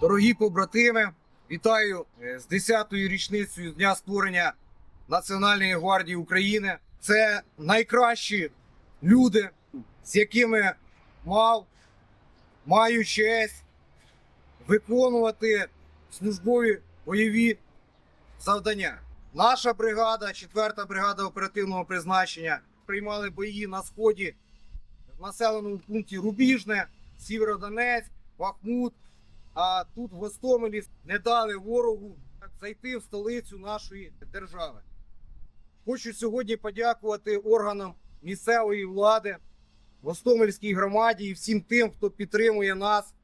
Дорогі побратими, вітаю е, з 10-ю річницею дня створення Національної гвардії України. Це найкращі люди, з якими мав, маю честь виконувати службові бойові завдання. Наша бригада, 4-та бригада оперативного призначення, приймали бої на сході в населеному пункті Рубіжне, Сєвєродонецьк, Бахмут. А тут в Гостомелі не дали ворогу зайти в столицю нашої держави. Хочу сьогодні подякувати органам місцевої влади, Гостомельській громаді і всім тим, хто підтримує нас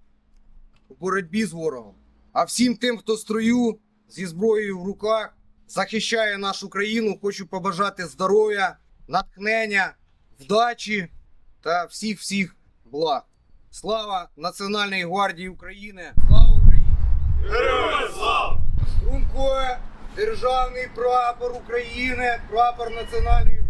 у боротьбі з ворогом. А всім тим, хто строю зі зброєю в руках захищає нашу країну, хочу побажати здоров'я, натхнення, вдачі та всіх всіх благ. Слава Національній гвардії України! Слава Україні! Героям слава! Стрункує державний прапор України, прапор Національної гвардії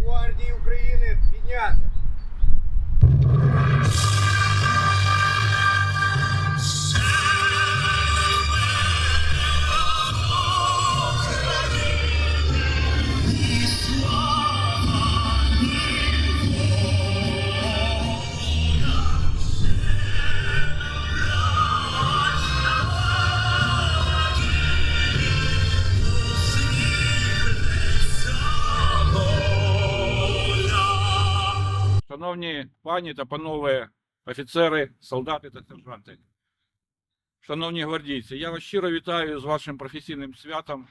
Шановні пані та панове офіцери, солдати та сержанти, шановні гвардійці, я вас щиро вітаю з вашим професійним святом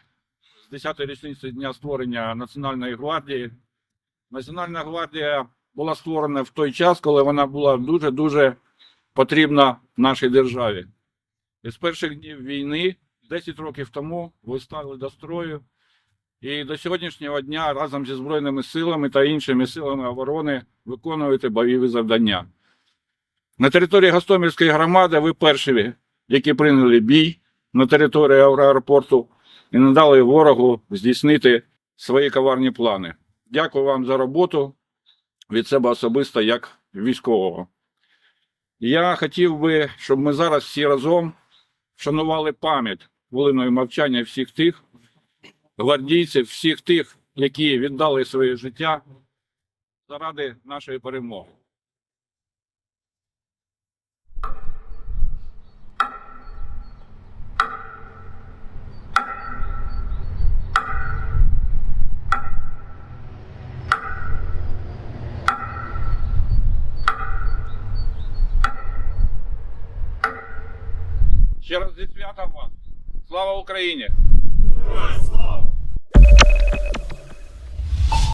з 10-ї річниці дня створення Національної гвардії. Національна гвардія була створена в той час, коли вона була дуже-дуже потрібна нашій державі. І з перших днів війни, 10 років тому, ви стали до строю. І до сьогоднішнього дня разом зі Збройними силами та іншими силами оборони виконуєте бойові завдання. На території Гостомельської громади ви перші, які прийняли бій на території аеропорту і не дали ворогу здійснити свої коварні плани. Дякую вам за роботу від себе особисто як військового. Я хотів би, щоб ми зараз всі разом вшанували пам'ять хвилиною мовчання всіх тих, гвардійців, всіх тих, які віддали своє життя заради нашої перемоги. Ще раз зі святом вас! Слава Україні! Christ love.